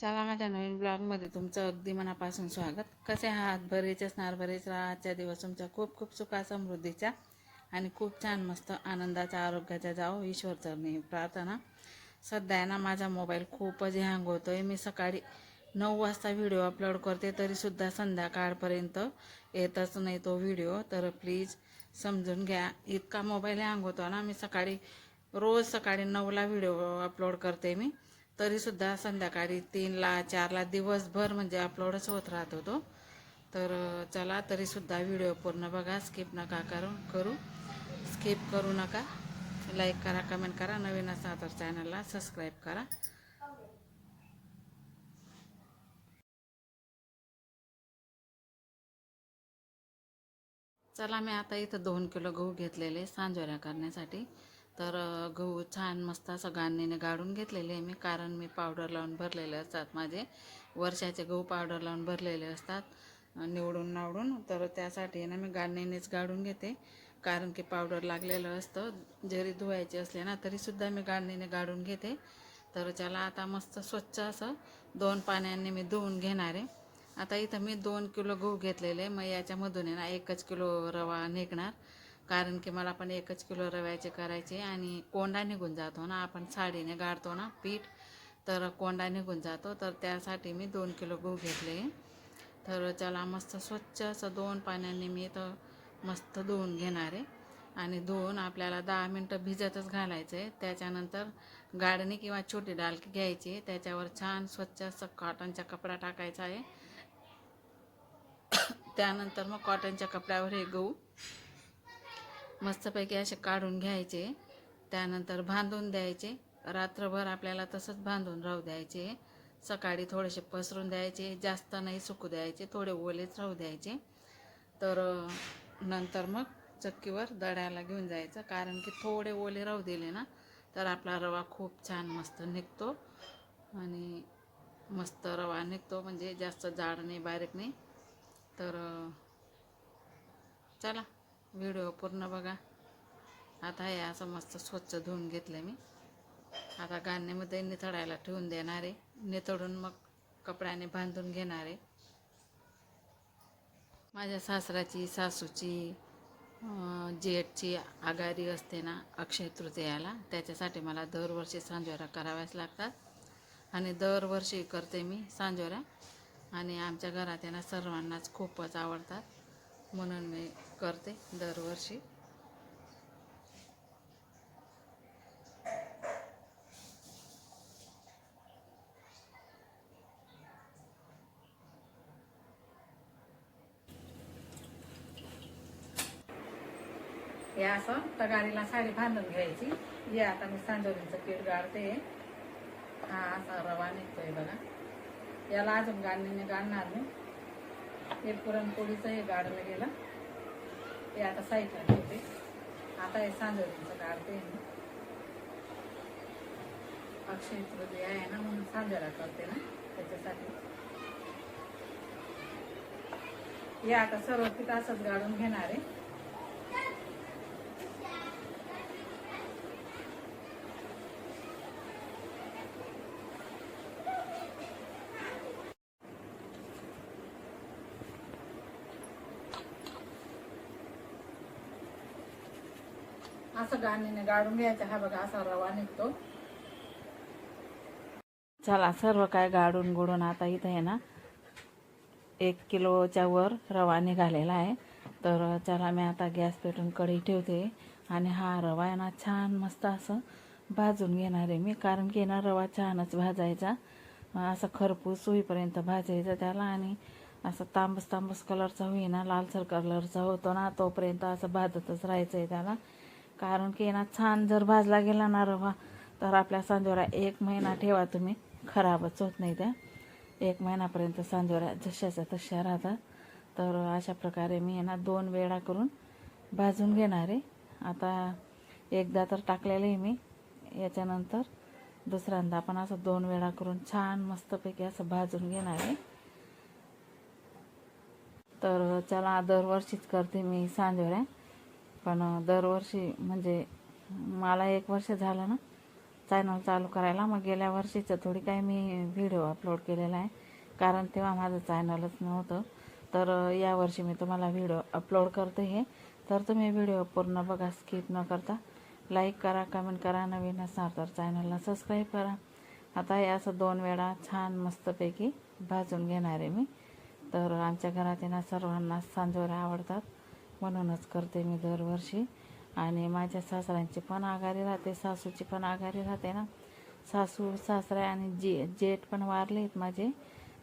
चला माझ्या नवीन ब्लॉगमध्ये तुमचं अगदी मनापासून स्वागत. कसे आहात? बरेच असणार बरेच राहा. आजच्या दिवस तुमच्या खूप खूप सुखा समृद्धीचा आणि खूप छान मस्त आनंदाचा आरोग्याचा जाओ ईश्वर चरणी प्रार्थना. सध्या आहे ना माझा मोबाईल खूपच हँग होतो आहे मी सकाळी नऊ वाजता व्हिडिओ अपलोड करते तरीसुद्धा संध्याकाळपर्यंत येतच नाही तो व्हिडिओ तर प्लीज समजून घ्या. इतका मोबाईल हँग होतो ना मी सकाळी रोज सकाळी नऊला व्हिडिओ अपलोड करते मी. तरीसुद्धा संध्याकाळी तीनला चारला दिवसभर म्हणजे अपलोडच होत राहत होतो तर चला तरीसुद्धा व्हिडिओ पूर्ण बघा स्किप नका करू करू. स्किप करू नका. लाईक करा कमेंट करा. नवीन असा तर चॅनलला सबस्क्राईब करा. चला मी आता इथं दोन किलो गहू घेतलेले सांजोऱ्या करण्यासाठी. तर गहू छान मस्त असं गाडून घेतलेले आहे मी कारण मी पावडर लावून भरलेले असतात माझे. वर्षाचे गहू पावडर लावून भरलेले असतात निवडून नावडून. तर त्यासाठी आहे ना मी गाणीनेच गाडून घेते कारण की पावडर लागलेलं असतं. जरी धुवायचे असले ना तरीसुद्धा मी गाडणीने गाडून घेते. तर त्याला आता मस्त स्वच्छ असं दोन पाण्याने मी धुवून घेणार आहे. आता इथं मी दोन किलो गहू घेतलेले मग याच्यामधून आहे ना एकच किलो रवा निघणार. कारण की मला पण एकच किलो रव्याचे करायचे आणि कोंडा निघून जातो ना आपण साडीने गाळतो ना पीठ तर कोंडा निघून जातो. तर त्यासाठी मी दोन किलो गहू घेतले. तर त्याला मस्त स्वच्छ असं दोन पाण्याने मी तर मस्त धुवून घेणार आहे. आणि धुवून आपल्याला दहा मिनटं भिजतच घालायचं आहे त्याच्यानंतर गाडणी किंवा छोटी डालकी घ्यायची. त्याच्यावर छान स्वच्छ असं कॉटनचा कपडा टाकायचा आहे. त्यानंतर मग कॉटनच्या कपड्यावर हे गहू मस्तपैकी असे काढून घ्यायचे. त्यानंतर बांधून द्यायचे. रात्रभर आपल्याला तसंच बांधून राहू द्यायचे. सकाळी थोडेसे पसरून द्यायचे. जास्त नाही सुकू द्यायचे. थोडे ओलेच राहू द्यायचे. तर नंतर मग चक्कीवर दड्याला घेऊन जायचं. कारण की थोडे ओले राहू दिले ना तर आपला रवा खूप छान मस्त निघतो. आणि मस्त रवा निघतो. म्हणजे जास्त जाड नाही बारीक नाही. तर चला. व्हिडिओ पूर्ण बघा. आता हे असं मस्त स्वच्छ धुवून घेतलं मी. आता गाण्यामध्ये निथळायला ठेवून देणार आहे. निथळून मग कपड्याने बांधून घेणार आहे. माझ्या सासराची सासूची जेठची आघारी असते ना अक्षय तृतीयाला. त्याच्यासाठी मला दरवर्षी सांजोऱ्या कराव्याच लागतात. आणि दरवर्षी करते मी सांजोऱ्या. आणि आमच्या घरात आहे सर्वांनाच खूपच आवडतात. म्हणून मी करते दरवर्षी. हे असं तगारीला साडी बांधून घ्यायची. हे आता मी सांजोरीचं पीठ गाळते. हा असा रवा निघतोय बघा. याला अजून गाडणीने गाणणार मी हे पुरणपोळीचं हे गाडलं गेलं. हे आता साईडला ठेवते. आता हे सांजोरीचं काढते अक्षय तृतीया आहे ना म्हणून सांजोरा करते ना त्याच्यासाठी. हे आता सर्व पीठ असंच गाळून घेणार आहे असं गाणीने गाळून घ्यायचा. हा बघा असा रवा निघतो. चला सर्व काय गाडून गुडून आता इथं आहे ना एक किलोच्या वर रवा निघालेला आहे. तर चला मी आता गॅस पेटून कढी ठेवते. आणि हा रवा आहे ना छान मस्त असं भाजून घेणार आहे मी. कारण की ना रवा छानच भाजायचा. असं खरपूस होईपर्यंत भाजायचं त्याला आणि असं तांबस तांबस कलरचा होईना लालसर कलरचा होतो ना तोपर्यंत असं भाजतच राहायचं आहे त्याला. कारण की ना छान जर भाजला गेला ना रवा तर आपल्या सांजोरा एक महिना ठेवा तुम्ही. खराबच होत नाही त्या. एक महिन्यापर्यंत सांजोऱ्या जशाच्या तशा राहतात. तर अशा प्रकारे मी ना दोन वेळा करून भाजून घेणार आहे. आता एकदा तर टाकलेलं आहे मी. याच्यानंतर दुसऱ्यांदा पण असं दोन वेळा करून छान मस्तपैकी असं भाजून घेणार आहे. तर चला दरवर्षीच करते मी सांजोऱ्या. पण दरवर्षी म्हणजे मला एक वर्ष झालं ना चॅनल चालू करायला. मग गेल्या वर्षीचं थोडी काय मी व्हिडिओ अपलोड केलेला आहे. कारण तेव्हा माझं चॅनलच नव्हतं. तर यावर्षी मी तुम्हाला व्हिडिओ अपलोड करते हे. तर तुम्ही व्हिडिओ पूर्ण बघा स्किप न करता. लाईक करा कमेंट करा नवीन असणार तर चॅनलला सबस्क्राईब करा. आता हे असं दोन वेळा छान मस्तपैकी भाजून घेणार आहे मी. तर आमच्या घरात ना सर्वांना सांजोऱ्या आवडतात. म्हणूनच करते मी दरवर्षी. आणि माझ्या सासऱ्यांची पण आघाडी राहते सासूची पण आघारी राहते ना. सासू सासरे आणि जे जेठ पण वारले आहेत माझे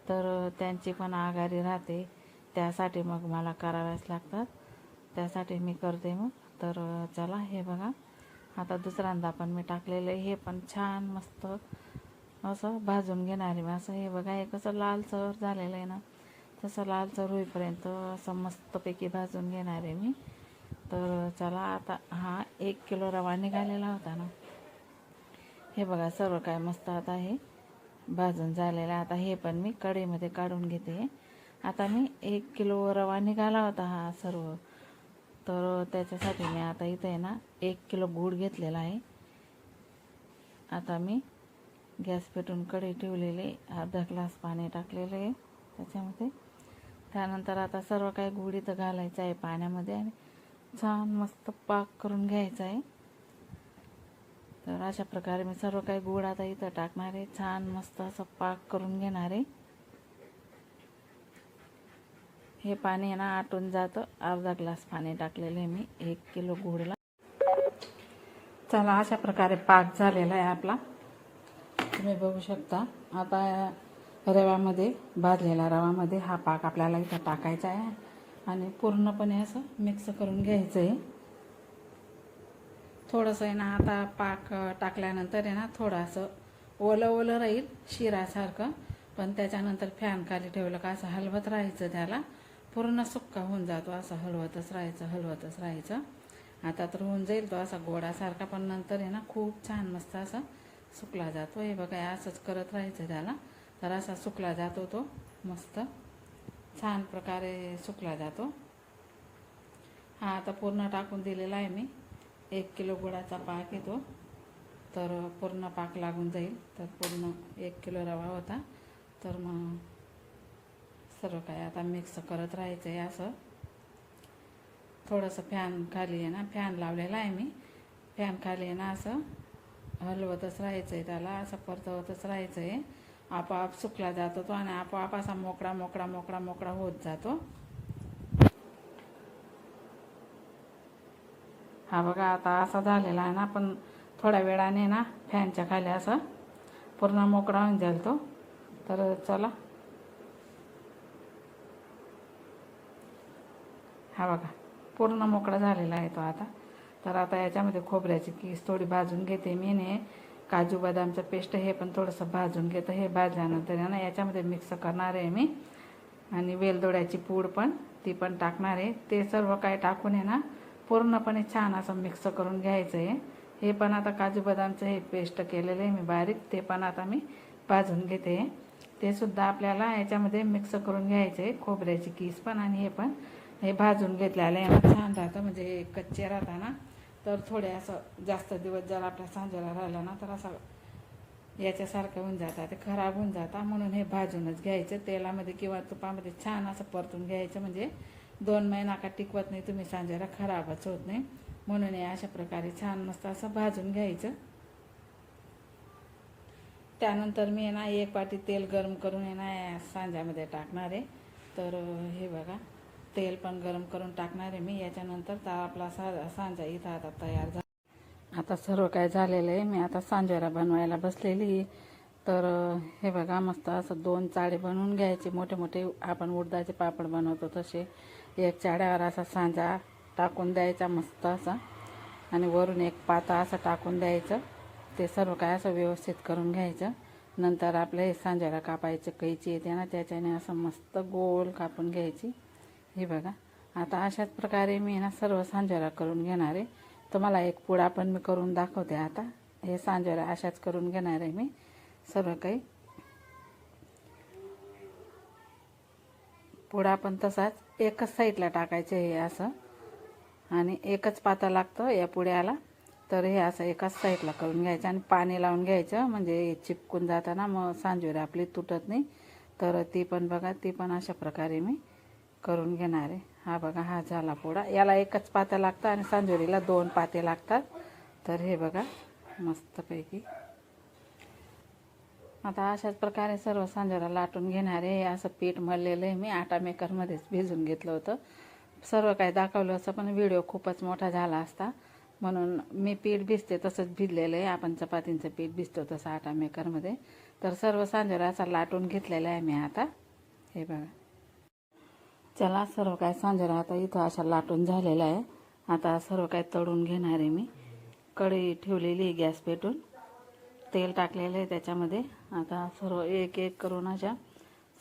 तर त्यांची पण आघारी राहते. त्यासाठी मग मला कराव्याच लागतात. त्यासाठी मी करते मग. तर चला हे बघा. आता दुसऱ्यांदा पण मी टाकलेलं आहे. हे पण छान मस्त असं भाजून घेणार आहे मी. असं हे बघा हे कसं लालसर झालेलं आहे ना. तसं लालसर होईपर्यंत असं मस्तपैकी भाजून घेणार आहे मी. तर चला आता हा एक किलो रवा निघालेला होता ना. हे बघा सर्व काय मस्त आता हे भाजून झालेलं आहे. आता हे पण मी कढईमध्ये काढून घेते. आता मी एक किलो रवा निघाला होता हा सर्व. तर त्याच्यासाठी मी आता इथे आहे ना एक किलो गूळ घेतलेला आहे. आता मी गॅस पेटून कढई ठेवलेले अर्धा ग्लास पाणी टाकलेलं आहे त्याच्यामध्ये. त्यानंतर आता सर्व काही गुळ इथं घालायचं आहे पाण्यामध्ये आणि छान मस्त पाक करून घ्यायचा आहे. तर अशा प्रकारे मी सर्व काही गुळ आता इथं टाकणार आहे. छान मस्त असं पाक करून घेणार आहे. हे पाणी आहे ना आटून जातं. अर्धा ग्लास पाणी टाकलेलं आहे मी. एक किलो गुळला चला अशा प्रकारे पाक झालेला आहे आपला. तुम्ही बघू शकता. आता रव्यामध्ये भाजलेला रवामध्ये हा पाक आपल्याला इथं टाकायचा आहे. आणि पूर्णपणे असं मिक्स करून घ्यायचं आहे थोडंसं आहे ना आता पाक टाकल्यानंतर आहे ना थोडंसं ओलं ओलं राहील शिरासारखं. पण त्याच्यानंतर फॅन खाली ठेवलं का असं हलवत राहायचं त्याला. पूर्ण सुक्का होऊन जातो असं हलवतच राहायचं हलवतच राहायचं. आता तर होऊन जाईल तो असा गोडासारखा पण नंतर आहे ना खूप छान मस्त असा सुकला जातो. हे बघा असंच करत राहायचं त्याला. तर असा सुकला जातो तो मस्त. छान प्रकारे सुकला जातो. हा आता पूर्ण टाकून दिलेला आहे मी. एक किलो गुळाचा पाक येतो. तर पूर्ण पाक लागून जाईल. तर पूर्ण एक किलो रवा होता. तर मग सर्व काय आता मिक्स करत राहायचं आहे असं. थोडंसं फॅन खाली आहे ना फॅन लावलेला आहे मी. फॅन खाली आहे ना असं. हलवतच राहायचं आहे त्याला असं परतवतच राहायचं आहे आपोआप सुकला जातो तो आणि आपोआप असा मोकळा मोकळा मोकळा मोकळा होत जातो. हा बघा आता असा झालेला आहे ना पण थोड्या वेळाने ना फॅनच्या खाली असं पूर्ण मोकळा होऊन जाईल तो. तर चला. हा बघा पूर्ण मोकळा झालेला आहे तो आता. तर आता याच्यामध्ये खोबऱ्याची किस थोडी भाजून घेते मी ने. काजू बदामचं पेस्ट हे पण थोडंसं भाजून घेतं. हे भाजल्यानंतर आहे ना याच्यामध्ये मिक्स करणार आहे मी. आणि वेलदोड्याची पूड पण ती पण टाकणार आहे. ते सर्व काय टाकून आहे ना पूर्णपणे छान असं मिक्स करून घ्यायचं आहे. हे पण आता काजू बदामचं हे पेस्ट केलेलं आहे मी बारीक. ते पण आता मी भाजून घेते. ते सुद्धा आपल्याला याच्यामध्ये मिक्स करून घ्यायचं आहे. खोबऱ्याची किस पण आणि हे पण हे भाजून घेतलेलं आहे. छान राहतं. म्हणजे हे कच्चे राहता ना तर थोडे असं जास्त दिवस जर आपल्या सांजेला राहिलं ना तर असं याच्यासारखं होऊन जातं. ते खराब होऊन जाता. म्हणून हे भाजूनच घ्यायचं तेलामध्ये किंवा तुपामध्ये छान असं परतून घ्यायचं. म्हणजे दोन महिना का टिकवत नाही तुम्ही सांजेला खराबच होत नाही. म्हणून हे अशा प्रकारे छान मस्त असं भाजून घ्यायचं. त्यानंतर मी ना एक वाटी तेल गरम करून आहे ना सांज्यामध्ये टाकणार आहे. तर हे बघा. तेल पण गरम करून टाकणार आहे मी. याच्यानंतर तर आपला सा सांजा इथं आता तयार झाला आता सर्व काय झालेलं आहे. मी आता सांजेरा बनवायला बसलेली तर हे बघा मस्त असं दोन चाळे बनवून घ्यायचे. मोठे मोठे आपण उडदाचे पापड बनवतो तसे. एक चाड्यावर असा सांजा टाकून द्यायचा मस्त असा. आणि वरून एक पाता असं टाकून द्यायचं. ते सर्व काय असं व्यवस्थित करून घ्यायचं. नंतर आपलं हे सांजाला कापायचं कैची येते ना त्याच्याने असं मस्त गोल कापून घ्यायची. हे बघा. आता अशाच प्रकारे मी ना सर्व सांजोरा करून घेणार आहे. तुम्हाला एक पुडा पण मी करून दाखवते आता. हे सांजोरा अशाच करून घेणार आहे मी. सर्व काही. पुडा पण तसाच एकच साईडला टाकायचे हे असं. आणि एकच पाता लागतं या पुड्याला. तर हे असं एकाच साईडला करून घ्यायचं आणि पाणी लावून घ्यायचं. म्हणजे हे चिपकून जाताना मग सांजोरी आपली तुटत नाही. तर ती पण बघा ती पण अशा प्रकारे मी करून घेणार आहे. हा बघा हा झाला पोळा. याला एकच पात्या लागतं आणि सांजोरीला दोन पाते लागतात. तर हे बघा मस्तपैकी. आता अशाच प्रकारे सर्व सांजोरा लाटून घेणार आहे. हे असं पीठ मळलेलं आहे मी. आटा मेकरमध्येच भिजून घेतलं होतं. सर्व काही दाखवलं असं पण व्हिडिओ खूपच मोठा झाला असता. म्हणून मी पीठ भिजते तसंच भिजलेलं आहे. आपण चपातींचं पीठ भिजतो तसं आटा मेकरमध्ये. तर सर्व सांजोरा असा लाटून घेतलेला आहे मी आता. हे बघा. चला सर्व काय सांजोरा आता इथं अशा लाटून झालेला आहे. आता सर्व काय तळून घेणार आहे मी. कढई ठेवलेली आहे गॅस पेटून. तेल टाकलेलं आहे त्याच्यामध्ये. आता सर्व एक एक करून अशा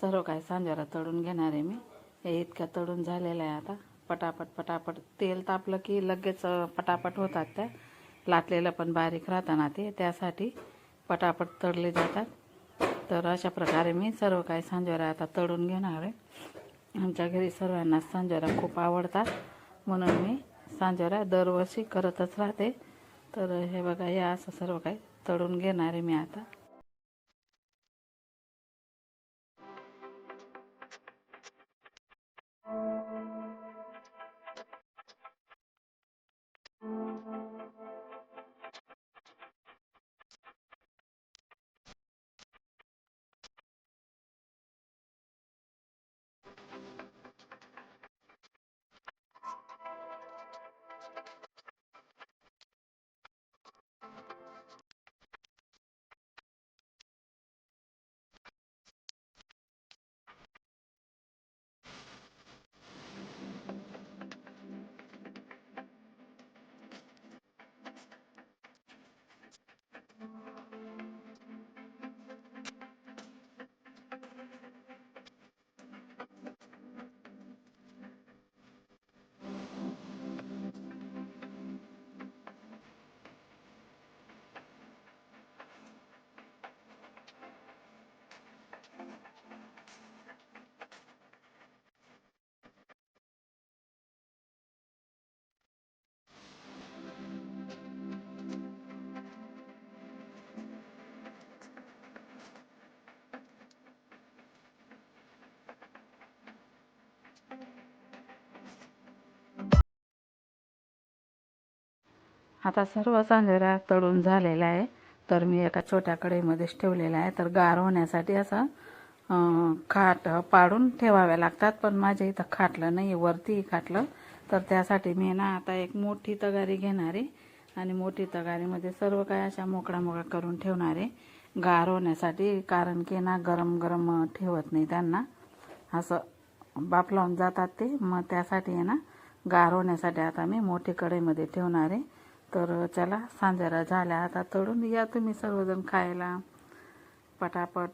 सर्व काय सांजोरा तळून घेणार आहे मी. हे इतक्या तळून झालेलं आहे आता. पटापट पटापट तेल तापलं की लगेच पटापट होतात त्या. लाटलेलं पण बारीक राहताना ते. त्यासाठी पटापट तळले जातात. तर अशा प्रकारे मी सर्व काय सांजोरा आता तळून घेणार आहे. आमच्या घरी सर्वांना सांजोरा खूप आवडतात. म्हणून मी सांजोरा दरवर्षी करतच राहते. तर हे बघा या असं सर्व काही तळून घेणार आहे मी आता. आता सर्व सांजोरा तळून झालेला आहे. तर मी एका छोट्या कढईमध्येच ठेवलेला आहे. तर गार होण्यासाठी असं खाट पाडून ठेवाव्या लागतात. पण माझ्या इथं खाटलं नाही वरतीही खाटलं. तर त्यासाठी मी ना आता एक मोठी तगारी घेणार आहे. आणि मोठी तगारीमध्ये सर्व काय अशा मोकळा मोकळा करून ठेवणार आहे. गार होण्यासाठी कारण की ना गरम गरम ठेवत नाही त्यांना. असं बाप लावून जातात ते. मग त्यासाठी आहे ना गार होण्यासाठी आता मी मोठी कढईमध्ये ठेवणार आहे. तर चला सांजारा झाल्या. आता तळून या तुम्ही सर्वजण खायला. पटापट.